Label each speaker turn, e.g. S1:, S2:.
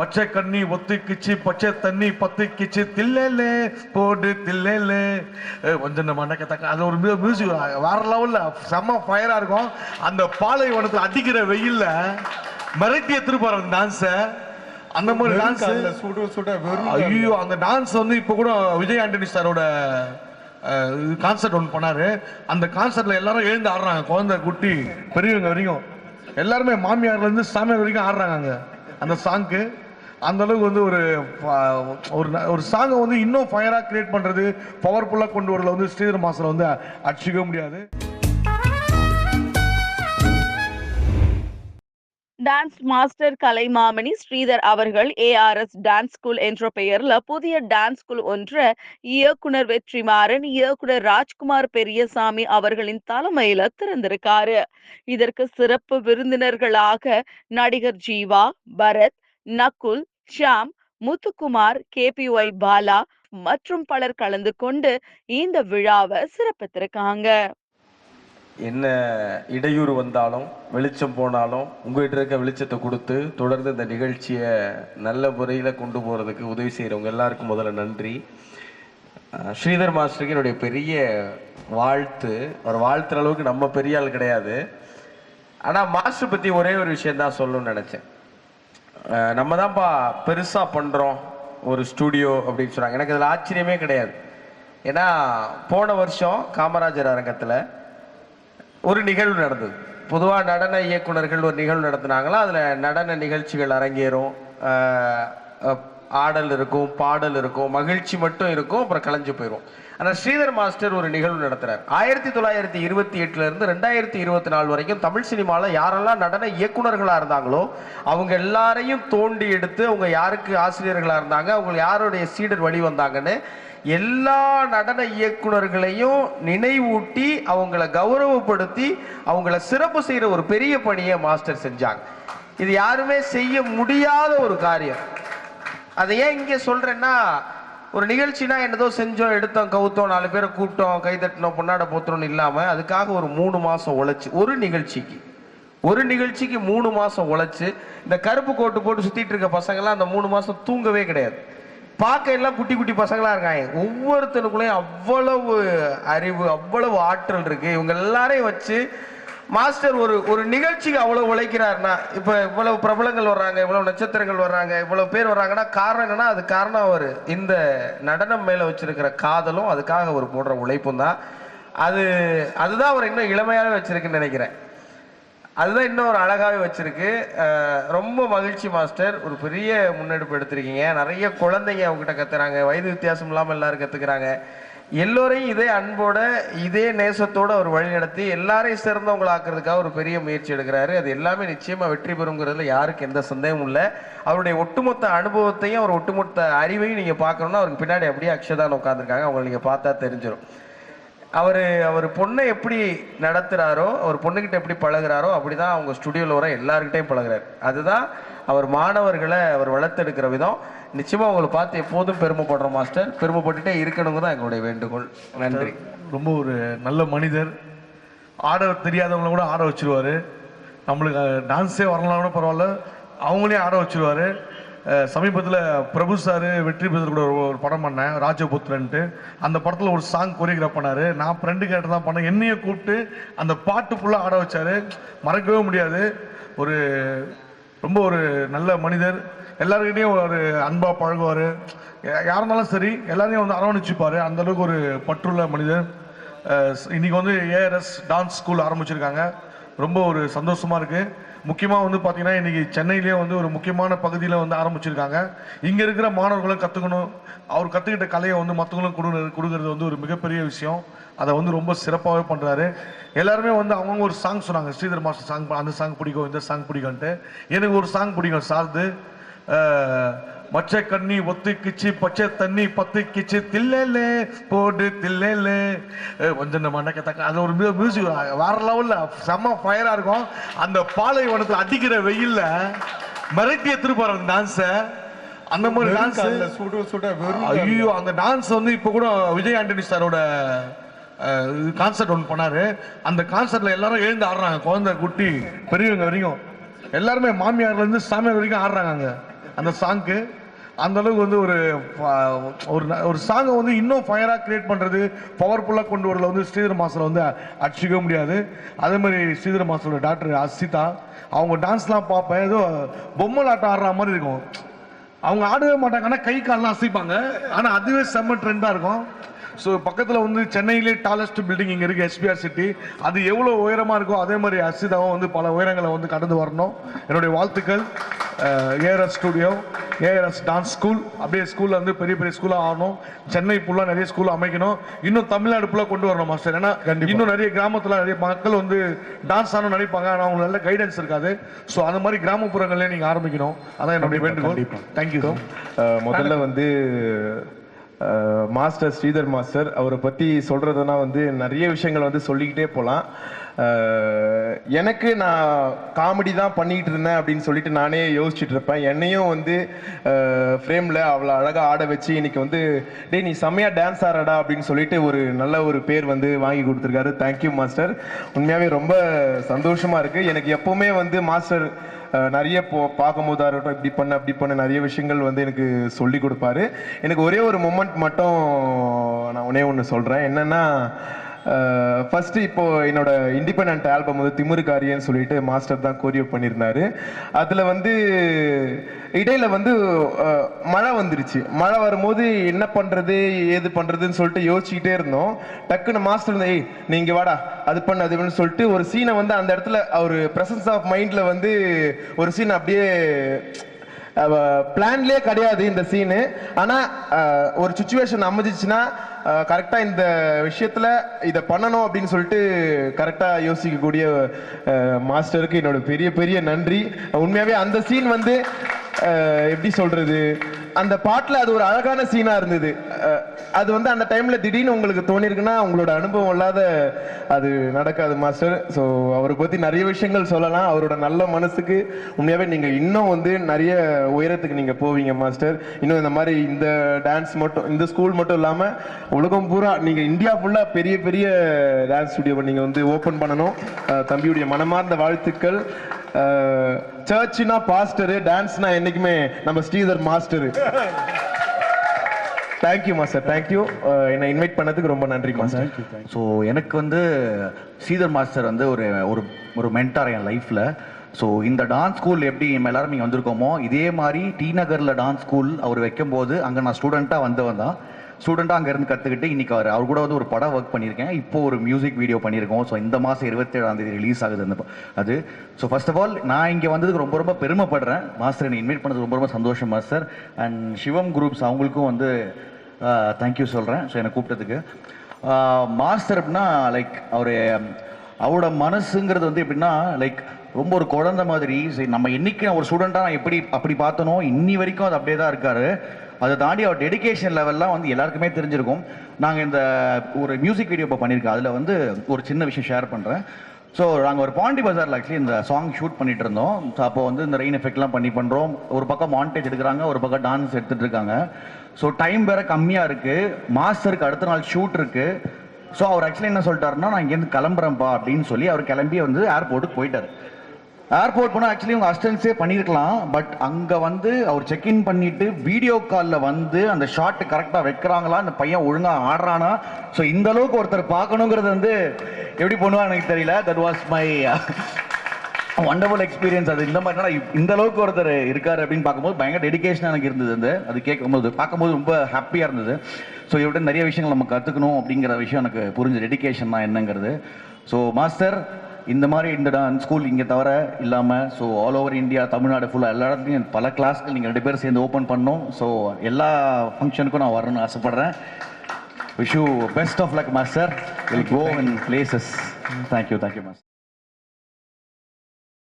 S1: பச்சை கண்ணி ஒத்துக்கிச்சு பச்சை தண்ணி பத்துக்கிச்சு தில்லேலே போடு தில்லேலே கொஞ்சம் நம்ம மண்டக்கத்தக்க அது ஒரு மியூசிக் வேற லெவல்ல செம்ம ஃபயரா இருக்கும். அந்த பாலைவனத்துல அடிக்கிற வெயில்ல மிரட்டி எடுத்துட்டு அந்த டான்ஸ அந்த மாதிரி டான்ஸ்
S2: சுட சுட
S1: ஐயோ அந்த டான்ஸ் வந்து இப்போ கூட விஜய் ஆண்டனி சாரோட கான்சர்ட் ஒன்று பண்ணாரு. அந்த கான்சர்ட்ல எல்லாரும் எழுந்து ஆடுறாங்க குழந்தை குட்டி பெரியவங்க வரைக்கும். எல்லாருமே மாமியார்ல இருந்து சாமியார் வரைக்கும் ஆடுறாங்க அந்த சாங்க்கு அந்த அளவுக்கு வந்து ஒரு ஒரு ஒரு சாங்கை வந்து இன்னும் ஃபயராக கிரியேட் பண்றது பவர்ஃபுல்லாக கொண்டு வரல வந்து ஸ்ரீதர் மாஸ்டர் வந்து அடிச்சிக்க முடியாது.
S3: டான்ஸ் மாஸ்டர் கலைமாமணி ஸ்ரீதர் அவர்கள் ஏஆர்எஸ் டான்ஸ் ஸ்கூல் என்ற பெயரில் புதிய டான்ஸ் ஸ்கூல் ஒன்ற இயக்குனர் வெற்றிமாறன் இயக்குனர் ராஜ்குமார் பெரியசாமி அவர்களின் தலைமையில திறந்திருக்காரு. இதற்கு சிறப்பு விருந்தினர்களாக நடிகர் ஜீவா பரத் நகுல் ஷாம் முத்துக்குமார் கேபிஒய் பாலா மற்றும் பலர் கலந்து கொண்டு இந்த விழாவை சிறப்பித்திருக்காங்க.
S4: என்ன இடையூறு வந்தாலும் வெளிச்சம் போனாலும் உங்ககிட்ட இருக்க வெளிச்சத்தை கொடுத்து தொடர்ந்து இந்த நிகழ்ச்சியை நல்ல முறையில் கொண்டு போகிறதுக்கு உதவி செய்கிறவங்க எல்லாருக்கும் முதல்ல நன்றி. ஸ்ரீதர் மாஸ்டருக்கு என்னுடைய பெரிய வாழ்த்து. அவர் வாழ்த்துற அளவுக்கு நம்ம பெரிய ஆள் கிடையாது. ஆனால் மாஸ்டர் பற்றி ஒரே ஒரு விஷயம் தான் சொல்லணும்னு நினச்சேன். நம்ம தான்ப்பா பெருசாக பண்ணுறோம் ஒரு ஸ்டூடியோ அப்படின்னு சொன்னாங்க. எனக்கு அதில் ஆச்சரியமே கிடையாது. ஏன்னா போன வருஷம் காமராஜர் அரங்கத்தில் ஒரு நிகழ்வு நடந்தது. பொதுவாக நடன இயக்குனர்கள் ஒரு நிகழ்வு நடத்துனாங்களா? அதில் நடன நிகழ்ச்சிகள் அரங்கேறும். ஆடல் இருக்கும் பாடல் இருக்கும் மகிழ்ச்சி மட்டும் இருக்கும் அப்புறம் கலைஞ்சு போயிடும் ஆனால் ஸ்ரீதர் மாஸ்டர் ஒரு நிகழ்வு நடத்துகிறார் ஆயிரத்தி தொள்ளாயிரத்தி இருபத்தி எட்டுல இருந்து ரெண்டாயிரத்தி இருபத்தி நாலு வரைக்கும் தமிழ் சினிமாவில் யாரெல்லாம் நடன இயக்குனர்களாக இருந்தாங்களோ அவங்க எல்லாரையும் தோண்டி எடுத்து அவங்க யாருக்கு ஆசிரியர்களாக இருந்தாங்க அவங்க யாருடைய சீடர் வழி வந்தாங்கன்னு எல்லா நடன இயக்குனர்களையும் நினைவூட்டி அவங்கள கௌரவப்படுத்தி அவங்கள சிறப்பு செய்கிற ஒரு பெரிய பணியை மாஸ்டர் செஞ்சாங்க. இது யாருமே செய்ய முடியாத ஒரு காரியம். அதை ஏன் இங்கே சொல்றேன்னா ஒரு நிகழ்ச்சினா என்னதோ செஞ்சோம் எடுத்தோம் கவுத்தோம் நாலு பேரை கூப்பிட்டோம் கை தட்டினோம் பொன்னாட போத்துறோம்னு இல்லாம அதுக்காக ஒரு மூணு மாசம் உழைச்சு ஒரு நிகழ்ச்சிக்கு ஒரு நிகழ்ச்சிக்கு மூணு மாசம் உழைச்சு இந்த கருப்பு கோட்டு போட்டு சுத்திட்டு இருக்க பசங்கெல்லாம் அந்த மூணு மாசம் தூங்கவே கிடையாது. பார்க்க எல்லாம் குட்டி குட்டி பசங்களா இருக்காங்க. ஒவ்வொருத்தனுக்குள்ளேயும் அவ்வளவு அறிவு அவ்வளவு ஆற்றல் இருக்கு. இவங்க எல்லாரையும் வச்சு மாஸ்டர் ஒரு ஒரு நிகழ்ச்சிக்கு அவ்வளவு உழைக்கிறாருன்னா இப்ப இவ்வளவு பிரபலங்கள் வர்றாங்க இவ்வளவு நட்சத்திரங்கள் வர்றாங்க இவ்வளவு பேர் வர்றாங்கன்னா காரணம் என்னன்னா அது காரணம் அவர். இந்த நடனம் மேல வச்சிருக்கிற காதலும் அதுக்காக அவர் போடுற உழைப்பும் தான். அது அதுதான் அவர் இன்னும் இளமையாவே வச்சிருக்குன்னு நினைக்கிறேன். அதுதான் இன்னும் ஒரு அழகாவே வச்சிருக்கு. ரொம்ப மகிழ்ச்சி மாஸ்டர். ஒரு பெரிய முன்னெடுப்பு எடுத்திருக்கீங்க. நிறைய குழந்தைங்க அவங்ககிட்ட கத்துறாங்க. வயது வித்தியாசம் இல்லாமல் எல்லாரும் கத்துக்கிறாங்க. எல்லோரையும் இதே அன்போட இதே நேசத்தோட அவர் வழிநடத்தி எல்லாரையும் சிறந்தவங்களாக்குறதுக்காக ஒரு பெரிய முயற்சி எடுக்கிறாரு. அது எல்லாமே நிச்சயமா வெற்றி பெறுங்கிறதுல யாருக்கு எந்த சந்தேகமும் இல்லை. அவருடைய ஒட்டுமொத்த அனுபவத்தையும் அவர் ஒட்டுமொத்த அறிவையும் நீங்க பார்க்கணும்னா அவருக்கு பின்னாடி அப்படியே அக்ஷதான் உட்காந்துருக்காங்க அவங்களை நீங்க பார்த்தா தெரிஞ்சிடும் அவர் அவர் பொண்ணை எப்படி நடத்துகிறாரோ அவர் பொண்ணுக்கிட்ட எப்படி பழகுறாரோ அப்படிதான் அவங்க ஸ்டுடியோவில் வர எல்லாருக்கிட்டையும் பழகுறாரு. அதுதான் அவர் மாணவர்களை அவர் வளர்த்தெடுக்கிற விதம். நிச்சயமாக உங்களை பார்த்து எப்போதும் பெருமைப்படுறோம் மாஸ்டர். பெருமைப்பட்டுட்டே இருக்கணுங்க தான் எங்களுடைய வேண்டுகோள். நன்றி.
S1: ரொம்ப ஒரு நல்ல மனிதர். ஆட தெரியாதவங்கள கூட ஆட வச்சிருவாரு. நம்மளுக்கு டான்ஸே வரலாம் கூட பரவாயில்ல. அவங்களே ஆட வச்சிருவாரு. சமீபத்தில் பிரபு சார் வெற்றி பெற்று கூட ஒரு- ஒரு படம் பண்ணேன் ராஜபுத்திரன்ட்டு. அந்த படத்தில் ஒரு சாங் கொரியோகிராஃப் பண்ணார். நான் ஃப்ரெண்டு கேட்டு தான் பண்ணேன். என்னையை கூப்பிட்டு அந்த பாட்டு ஃபுல்லாக ஆட வச்சார். மறக்கவே முடியாது. ஒரு ரொம்ப ஒரு நல்ல மனிதர். எல்லாருக்கிட்டையும் ஒரு அன்பாக பழகுவார். யார் இருந்தாலும் சரி எல்லாரையும் வந்து அரவணைச்சுப்பார். அந்தளவுக்கு ஒரு பற்றுள்ள மனிதர். இன்றைக்கி இன்னைக்கு வந்து ஏஆர்எஸ் டான்ஸ் ஸ்கூல் ஆரம்பிச்சிருக்காங்க. ரொம்ப ஒரு சந்தோஷமாக இருக்குது முக்கியமாக வந்து பார்த்திங்கன்னா இன்றைக்கி சென்னையிலேயே வந்து ஒரு முக்கியமான பகுதியில் வந்து ஆரம்பிச்சிருக்காங்க. இங்கே இருக்கிற மாணவர்களும் கற்றுக்கணும் அவர் கற்றுக்கிட்ட கலையை வந்து மற்றவங்களும் கொடு கொடுக்கறது வந்து ஒரு மிகப்பெரிய விஷயம். அதை வந்து ரொம்ப சிறப்பாகவே பண்ணுறாரு எல்லாருமே வந்து அவங்கவுங்க ஒரு சாங் சொன்னாங்க. ஸ்ரீதர் மாஸ்டர் சாங் அந்த சாங் பிடிக்கும் இந்த சாங் பிடிக்கும்ன்ட்டு. எனக்கு ஒரு சாங் பிடிக்கும் சார்து. மச்சை கண்ணி ஒத்துக்கிச்சு பச்சை தண்ணி பத்துக்கிச்சு தில்லேலே போடு தில்லேலே. கொஞ்சம் நம்ம மண்டக்கத்தக்க அது ஒரு மியூசிக் வேற லெவல்ல செம்ம ஃபயரா இருக்கும். அந்த பாலைவனத்துல அடிக்கிற வெயில்ல மிரட்டி எடுத்துட்டு அந்த டான்ஸை அந்த மாதிரி டான்ஸ்
S2: சுட சுட
S1: ஐயோ அந்த டான்ஸ் வந்து இப்போ கூட விஜய் ஆண்டனி சாரோட கான்சர்ட் ஒன்று பண்ணாரு. அந்த கான்சர்ட்ல எல்லாரும் எழுந்து ஆடுறாங்க குழந்தை குட்டி பெரியவங்க வரைக்கும். எல்லாருமே மாமியார்ல இருந்து சாமியார் வரைக்கும் ஆடுறாங்க அங்க. அந்த சாங்க்கு அந்த அளவுக்கு வந்து ஒரு ஒரு ஒரு சாங்கை வந்து இன்னும் ஃபயராக கிரியேட் பண்ணுறது பவர்ஃபுல்லாக கொண்டு வரல வந்து ஸ்ரீதர் மாஸ்டர் வந்து அடிச்சிக்க முடியாது. அதே மாதிரி ஸ்ரீதர் மாஸ்டரோட டாக்டர் அசிதா அவங்க டான்ஸ்லாம் பார்ப்பேன் ஏதோ பொம்மலாட்டம் ஆடுற மாதிரி இருக்கும். அவங்க ஆடவே மாட்டாங்க ஆனால் கை கால்லாம் அசைப்பாங்க. ஆனால் அதுவே செம்ம ட்ரெண்டாக இருக்கும். ஸோ பக்கத்தில் வந்து சென்னையிலே டாலஸ்ட் பில்டிங் இங்கே இருக்குது எஸ்பிஆர் சிட்டி அது எவ்வளோ உயரமாக இருக்கோ அதே மாதிரி அசிதாவும் வந்து பல உயரங்களை வந்து கடந்து வரணும். என்னுடைய வாழ்த்துக்கள். ARS studio ARS dance school அப்படியே ஸ்கூலில் வந்து பெரிய பெரிய ஸ்கூலாக ஆகணும். சென்னை ஃபுல்லாக நிறைய ஸ்கூல் அமைக்கணும். இன்னும் தமிழ்நாடு ஃபுல்லாக கொண்டு வரணும் மாஸ்டர் ஏன்னா இன்னும் நிறைய கிராமத்தில் நிறைய மக்கள் வந்து டான்ஸ் ஆடணும்னு நினைப்பாங்க. ஆனால் அவங்களுக்கு நல்ல கைடன்ஸ் இருக்காது. ஸோ அந்த மாதிரி கிராமப்புறங்களே நீங்கள் ஆரம்பிக்கணும். அதான் என்னுடைய வேண்டுகோள். தேங்க்யூ
S5: அஹ் முதல்ல வந்து மாஸ்டர் ஸ்ரீதர் மாஸ்டர் அவரை பற்றி சொல்கிறதுனா வந்து நிறைய விஷயங்கள் வந்து சொல்லிக்கிட்டே போகலாம் எனக்கு நான் காமெடி தான் பண்ணிகிட்டு இருந்தேன் அப்படின்னு சொல்லிட்டு நானே யோசிச்சுட்டு இருப்பேன். என்னையும் வந்து ஃப்ரேமில் அவ்வளோ அழகாக ஆட வச்சு இன்னைக்கு வந்து டே நீ செம்மையாக டான்ஸ் ஆடடா அப்படின்னு சொல்லிட்டு ஒரு நல்ல ஒரு பேர் வந்து வாங்கி கொடுத்துருக்காரு. தேங்க்யூ மாஸ்டர் உண்மையாகவே ரொம்ப சந்தோஷமாக இருக்குது எனக்கு எப்போவுமே வந்து மாஸ்டர் நிறைய போ பார்க்கும்போதா இருக்கட்டும் இப்படி பண்ண அப்படி பண்ண நிறைய விஷயங்கள் வந்து எனக்கு சொல்லி கொடுப்பாரு. எனக்கு ஒரே ஒரு மொமெண்ட் மட்டும் நான் ஒன்னே ஒன்று சொல்கிறேன் என்னன்னா ஃபஸ்ட்டு இப்போ என்னோட இண்டிபெண்ட் ஆல்பம் வந்து திமுருகாரியன்னு சொல்லிட்டு மாஸ்டர் தான் கோரியோ பண்ணியிருந்தாரு. அதில் வந்து இடையில வந்து மழை வந்துருச்சு. மழை வரும்போது என்ன பண்ணுறது ஏது பண்ணுறதுன்னு சொல்லிட்டு யோசிச்சுக்கிட்டே இருந்தோம். டக்குன்னு மாஸ்டர் வந்து ஏய் நீங்கள் வாடா அது பண்ண அது சொல்லிட்டு ஒரு சீனை வந்து அந்த இடத்துல அவர் ப்ரெசன்ஸ் ஆஃப் மைண்டில் வந்து ஒரு சீன் அப்படியே பிளான்லேயே கிடையாது இந்த சீனு ஆனால் ஒரு சுச்சுவேஷன் அமைஞ்சிச்சுன்னா கரெக்டாக இந்த விஷயத்தில் இதை பண்ணணும் அப்படின்னு சொல்லிட்டு கரெக்டாக யோசிக்கக்கூடிய மாஸ்டருக்கு என்னோட பெரிய பெரிய நன்றி. உண்மையாகவே அந்த சீன் வந்து எப்படி சொல்றது? அந்த பாட்டில் அது ஒரு அழகான சீனா இருந்தது. அது வந்து அந்த டைம்ல திடீர்னு உங்களுக்கு தோணிருக்குன்னா உங்களோட அனுபவம் இல்லாத அது நடக்காது மாஸ்டர் ஸோ அவரை பத்தி நிறைய விஷயங்கள் சொல்லலாம். அவரோட நல்ல மனசுக்கு உண்மையாவே நீங்க இன்னும் வந்து நிறைய உயரத்துக்கு நீங்க போவீங்க மாஸ்டர் இன்னும் இந்த மாதிரி இந்த டான்ஸ் மட்டும் இந்த ஸ்கூல் மட்டும் இல்லாம உலகம் பூரா நீங்க இந்தியா ஃபுல்லா பெரிய பெரிய டான்ஸ் ஸ்டுடியோவை நீங்க வந்து ஓபன் பண்ணணும். தம்பியுடைய மனமார்ந்த வாழ்த்துக்கள். சர்ச்னா பாஸ்டரு டான்ஸ்னா என்னைக்குமே நம்ம Sridhar master. Thank you master thank you என்னை இன்வைட் பண்ணதுக்கு ரொம்ப நன்றி மாஸ்டர்
S6: ஸோ எனக்கு வந்து ஸ்ரீதர் மாஸ்டர் வந்து ஒரு ஒரு ஒரு மென்டார் என் லைஃப்பில் ஸோ இந்த டான்ஸ் ஸ்கூல் எப்படி நம்ம எல்லாரும் இங்கே வந்திருக்கோமோ இதே மாதிரி டி நகரில் டான்ஸ் ஸ்கூல் அவர் வைக்கும்போது அங்கே நான் ஸ்டூடெண்ட்டாக வந்தவன் தான். ஸ்டூடெண்ட்டாக அங்கேருந்து கற்றுக்கிட்டு இன்றைக்கி அவர் அவர் கூட வந்து ஒரு படம் ஒர்க் பண்ணியிருக்கேன். இப்போ ஒரு மியூசிக் வீடியோ பண்ணியிருக்கோம். ஸோ இந்த மாதம் இருபத்தேழாம் தேதி ரிலீஸ் ஆகுது அந்த அது. ஸோ ஃபர்ஸ்ட் ஆஃப் ஆல் நான் இங்கே வந்ததுக்கு ரொம்ப ரொம்ப பெருமைப்படுறேன். மாஸ்டர் என்னை இன்வைட் பண்ணது ரொம்ப ரொம்ப சந்தோஷம் மாஸ்டர் அண்ட் சிவம் குரூப்ஸ் அவங்களுக்கும் வந்து தேங்க்யூ சொல்கிறேன் ஸோ என்னை கூப்பிட்டதுக்கு. மாஸ்டர் அப்படின்னா லைக் அவர் அவரோட மனசுங்கிறது வந்து எப்படின்னா லைக் ரொம்ப ஒரு குழந்தை மாதிரி. சரி நம்ம என்னைக்கு ஒரு ஸ்டூடெண்ட்டாக நான் எப்படி அப்படி பார்த்தனோ இன்னி வரைக்கும் அது அப்படியே தான் இருக்காரு. அதை தாண்டி அவர் டெடிகேஷன் லெவல்லாம் வந்து எல்லாருக்குமே தெரிஞ்சிருக்கும். நாங்கள் இந்த ஒரு மியூசிக் வீடியோ இப்போ பண்ணியிருக்கோம். அதில் வந்து ஒரு சின்ன விஷயம் ஷேர் பண்ணுறேன் ஸோ நாங்கள் ஒரு பாண்டி பஜாரில் ஆக்சுவலி இந்த சாங் ஷூட் பண்ணிட்டு இருந்தோம். ஸோ அப்போ வந்து இந்த ரெயின் எஃபெக்ட்லாம் பண்ணி பண்ணுறோம் ஒரு பக்கம் மாண்டேஜ் எடுக்கிறாங்க ஒரு பக்கம் டான்ஸ் எடுத்துகிட்டு இருக்காங்க. ஸோ டைம் வேற கம்மியாக இருக்குது மாஸ்டருக்கு அடுத்த நாள் ஷூட் இருக்குது ஸோ அவர் ஆக்சுவலி என்ன சொல்லிட்டாருன்னா நான் இங்கேருந்து கிளம்புறேன்ப்பா அப்படின்னு சொல்லி அவர் கிளம்பி வந்து ஏர்போர்ட்டுக்கு போயிட்டார். ஏர்போர்ட் போனால் ஆக்சுவலி உங்கள் அஸ்டன்ஸே பண்ணியிருக்கலாம் பட் அங்கே வந்து அவர் செக்இன் பண்ணிட்டு வீடியோ காலில் வந்து அந்த ஷாட் கரெக்டாக வைக்கிறாங்களா அந்த பையன் ஒழுங்காக ஆடுறானா? ஸோ இந்த அளவுக்கு ஒருத்தர் பார்க்கணுங்கிறது வந்து எப்படி பண்ணுவான்னு எனக்கு தெரியல. That was my wonderful experience அது இந்த மாதிரி இந்த அளவுக்கு ஒருத்தர் இருக்காரு அப்படின்னு பார்க்கும்போது பயங்கர டெடிகேஷனாக எனக்கு இருந்தது அந்த. அது கேட்கும்போது பார்க்கும்போது ரொம்ப ஹாப்பியாக இருந்தது. ஸோ இவர்கிட்ட நிறைய விஷயங்கள் நம்ம கற்றுக்கணும் அப்படிங்கிற விஷயம் எனக்கு புரிஞ்ச டெடிகேஷன் தான் என்னங்கிறது. ஸோ மாஸ்டர் இந்த மாதிரி இந்த ஸ்கூல் இங்கே தவிர இல்லாமல் so all over India Tamil Nadu ஃபுல்லாக எல்லா இடத்துலையும் பல கிளாஸ்க்கு நீங்கள் ரெண்டு பேரும் சேர்ந்து ஓப்பன் பண்ணோம். ஸோ எல்லா ஃபங்க்ஷனுக்கும் நான் வரணும்னு ஆசைப்பட்றேன். Wish you best of luck master will go in places thank you thank you master